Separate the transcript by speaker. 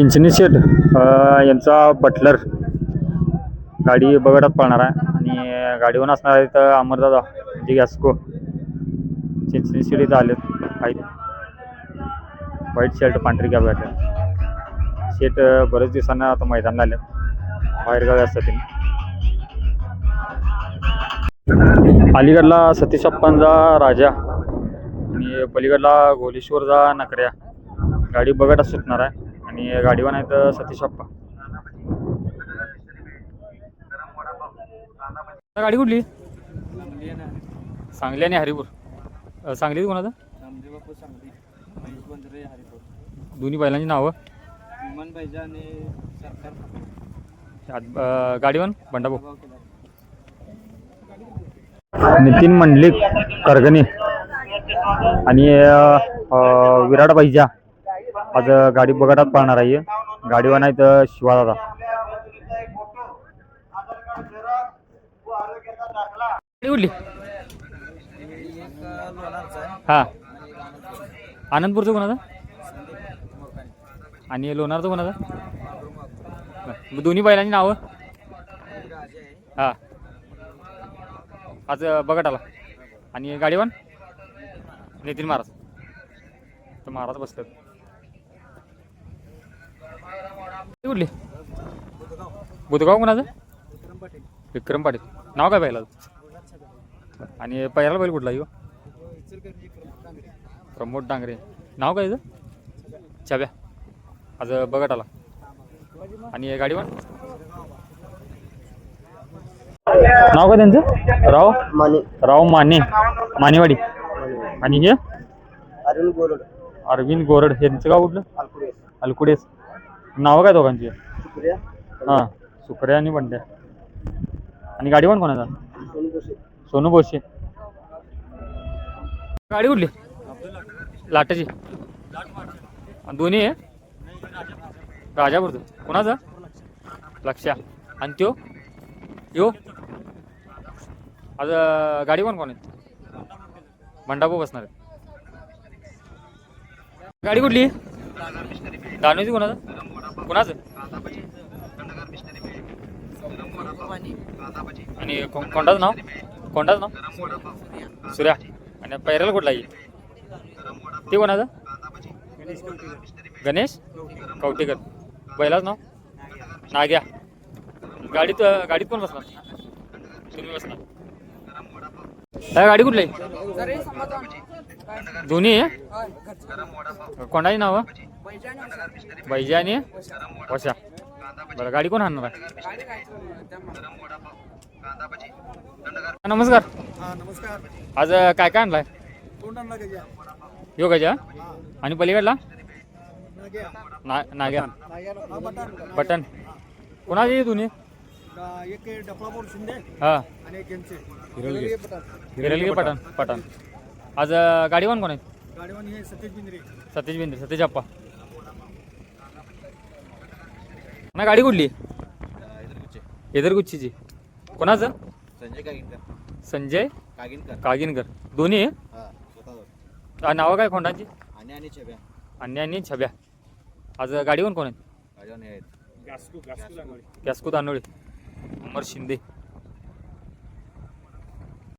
Speaker 1: चिंचणी शेट यांचा बटलर गाडी बगडात पळणार आहे आणि गाडीवर असणार आहे तर अमरदादा म्हणजे गॅस्को. चिंचणी शेट इथं आलेत. आहेत. व्हाईट शर्ट पांढरी कॅब घातल्या शेट बरेच दिवसांना आता मैदानाला आले बाहेरगावी असतात त्यांनी अलीगडला सतीश अप्पांचा राजा आणि पलीकडला घोलेश्वरचा नकऱ्या. गाडी बगडात सुटणार आहे. आणि गाडीवर आहे तर सतीश अप्पा. गाडी कुठली? सांगली आणि हरिपूर. कोणाचं
Speaker 2: सांगली हरिपूर
Speaker 1: दोन्ही बैलांची नावं? गाडीवर बंडाभाऊ. नितीन मंडलिक करगणे आणि विराट बैजा आज गाडी बघटात पाहणार आहे. गाडीवर नाही तर
Speaker 2: शिवाजा
Speaker 1: हा. आनंदपूरचं कोणाचं आणि लोणारचं कोणाचं दोन्ही बैलांची नावं? हा. आज बघट आला आणि गाडीवान? नितीन महाराज. तर महाराज बसतात कुठली? बुधगाव कोणाचं?
Speaker 2: विक्रम पाटील.
Speaker 1: विक्रम पाटील नाव काय पहिला? आणि पहिला बैल कुठला यो? प्रमोद डांगरे. नाव काय छब्या. आज बघत आला. आणि गाडीवर नाव काय त्यांचं? राव?
Speaker 2: माने.
Speaker 1: राव माने. मानेवाडी. आणि हे?
Speaker 2: अरुण गोरड.
Speaker 1: अरविंद गोरड. यांचं गाव कुठलं? अलकुडेस. नावं काय दोघांची? हां सुकऱ्या आणि बंड्या आणि गाडी पण कोणाचा?
Speaker 2: सोनू
Speaker 1: बोशे गाडी कुठली? लाटाची. आणि दोन्ही आहे? राजापूरचं. कोणाचं? लक्षा. आणि त्यो? यो आज गाडी पण कोण आहे मंडापू बसणार आहे. गाडी कुठली? दानोजी कोणाचं? कोणाचं? आणि को- कोंडाचं नाव? कोंडाचं नाव? सूर्या. आणि पैराला कुठला आहे? ते कोणाचं? गणेश कवटेकर बैलाच नाव? नाग्या. गाडीत गाडीत कोण बसणार? तुम्ही बसणार. काय गाडी कुठली? आहे? दोन्ही आहे कोणाची नाव? बैजा आणि? वशा. बरं गाडी कोण आणणार आहे? नमस्कार.
Speaker 2: नमस्कार.
Speaker 1: आज काय काय आणलाय?
Speaker 2: तोंडांना गजा?
Speaker 1: यो गजा आणि पलीकडला?
Speaker 2: नाग्या. हा
Speaker 1: बटन. कोणाचे दोन्ही हा हिरलगे. पठाण. पठाण आज गाडीवान कोण आहे
Speaker 2: गाडीवान हे सतीश बिंद्रे.
Speaker 1: सतीश बिंद्रे सतीश अप्पा. ना गाडी कुठली? एदरगुच्चीची कोणाचं?
Speaker 2: संजय कागिनकर.
Speaker 1: संजय
Speaker 2: कागिनकर.
Speaker 1: कागिनकर. दोन्ही आहे?
Speaker 2: हा स्वतःवर.
Speaker 1: आ, नावं काय खोंडाची?
Speaker 2: आणि आणि छब्या.
Speaker 1: अन्य आणि छब्या. आज गाडीवर कोण आहे
Speaker 2: गाडीवान हे आहेत.
Speaker 1: गॅस्कू तांदोळी अमर शिंदे.